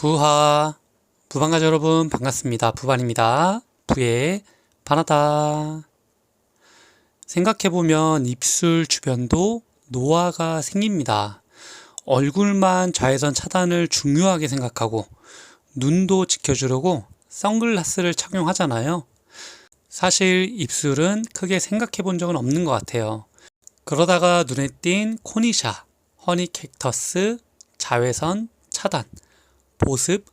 부하 부반가족 여러분 반갑습니다. 부반입니다. 부의 반하다. 생각해보면 입술 주변도 노화가 생깁니다. 얼굴만 자외선 차단을 중요하게 생각하고 눈도 지켜주려고 선글라스를 착용하잖아요. 사실 입술은 크게 생각해 본 적은 없는 것 같아요. 그러다가 눈에 띈 코니샤, 허니 캡터스, 자외선 차단, 보습,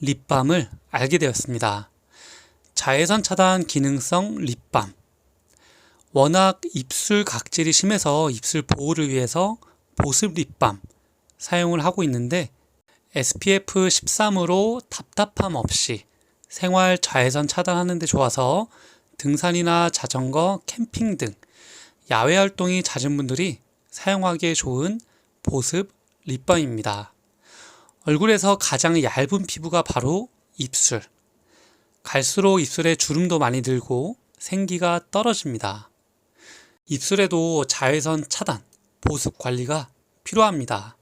립밤을 알게 되었습니다. 자외선 차단 기능성 립밤. 워낙 입술 각질이 심해서 입술 보호를 위해서 보습 립밤 사용을 하고 있는데 SPF 13으로 답답함 없이 생활 자외선 차단하는 데 좋아서 등산이나 자전거, 캠핑 등 야외 활동이 잦은 분들이 사용하기에 좋은 보습 립밤입니다. 얼굴에서 가장 얇은 피부가 바로 입술. 갈수록 입술에 주름도 많이 들고 생기가 떨어집니다. 입술에도 자외선 차단, 보습 관리가 필요합니다.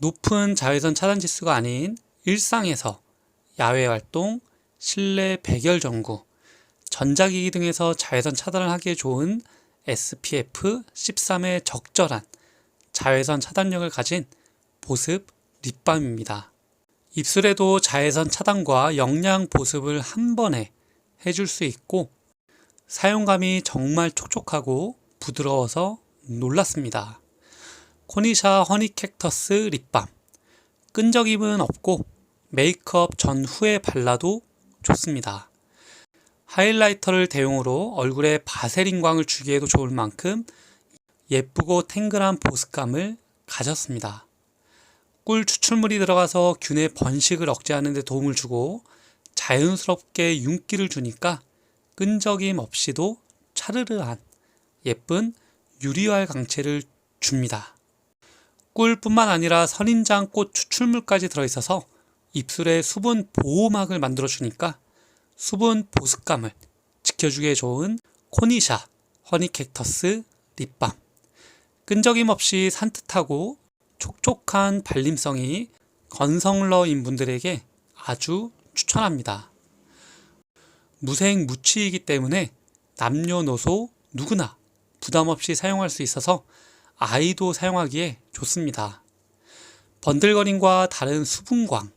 높은 자외선 차단 지수가 아닌 일상에서 야외 활동, 실내 백열 전구, 전자기기 등에서 자외선 차단을 하기에 좋은 SPF 13의 적절한 자외선 차단력을 가진 보습 립밤입니다. 입술에도 자외선 차단과 영양 보습을 한 번에 해줄 수 있고 사용감이 정말 촉촉하고 부드러워서 놀랐습니다. 코니샤 허니캡터스 립밤 끈적임은 없고 메이크업 전후에 발라도 좋습니다. 하이라이터를 대용으로 얼굴에 바세린 광을 주기에도 좋을 만큼 예쁘고 탱글한 보습감을 가졌습니다. 꿀 추출물이 들어가서 균의 번식을 억제하는 데 도움을 주고 자연스럽게 윤기를 주니까 끈적임 없이도 차르르한 예쁜 유리알 강체를 줍니다. 꿀뿐만 아니라 선인장 꽃 추출물까지 들어있어서 입술에 수분 보호막을 만들어 주니까 수분 보습감을 지켜주기에 좋은 코니샤 허니캡터스 립밤 끈적임 없이 산뜻하고 촉촉한 발림성이 건성러인 분들에게 아주 추천합니다. 무색 무취이기 때문에 남녀노소 누구나 부담 없이 사용할 수 있어서 아이도 사용하기에 좋습니다. 번들거림과 다른 수분광,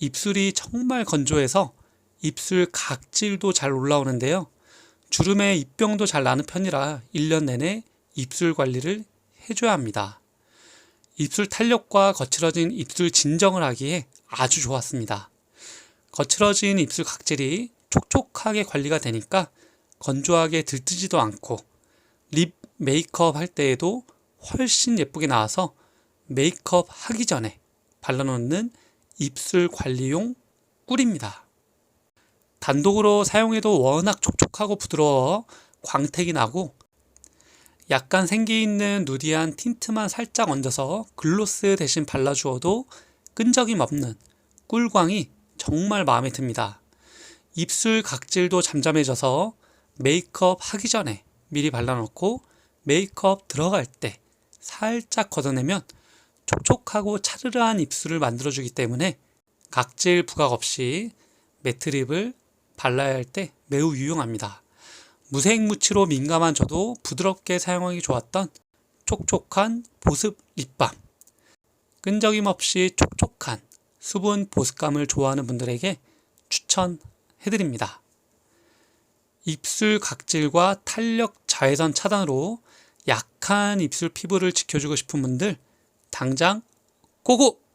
입술이 정말 건조해서 입술 각질도 잘 올라오는데요. 주름에 입병도 잘 나는 편이라 1년 내내 입술 관리를 해줘야 합니다. 입술 탄력과 거칠어진 입술 진정을 하기에 아주 좋았습니다. 거칠어진 입술 각질이 촉촉하게 관리가 되니까 건조하게 들뜨지도 않고 립 메이크업 할 때에도 훨씬 예쁘게 나와서 메이크업 하기 전에 발라놓는 입술 관리용 꿀입니다. 단독으로 사용해도 워낙 촉촉하고 부드러워 광택이 나고 약간 생기 있는 누디한 틴트만 살짝 얹어서 글로스 대신 발라주어도 끈적임 없는 꿀광이 정말 마음에 듭니다. 입술 각질도 잠잠해져서 메이크업 하기 전에 미리 발라놓고 메이크업 들어갈 때 살짝 걷어내면 촉촉하고 차르르한 입술을 만들어주기 때문에 각질 부각 없이 매트립을 발라야 할 때 매우 유용합니다. 무색무취로 민감한 저도 부드럽게 사용하기 좋았던 촉촉한 보습 립밤. 끈적임 없이 촉촉한 수분 보습감을 좋아하는 분들에게 추천해드립니다. 입술 각질과 탄력 자외선 차단으로 약한 입술 피부를 지켜주고 싶은 분들 당장 고고!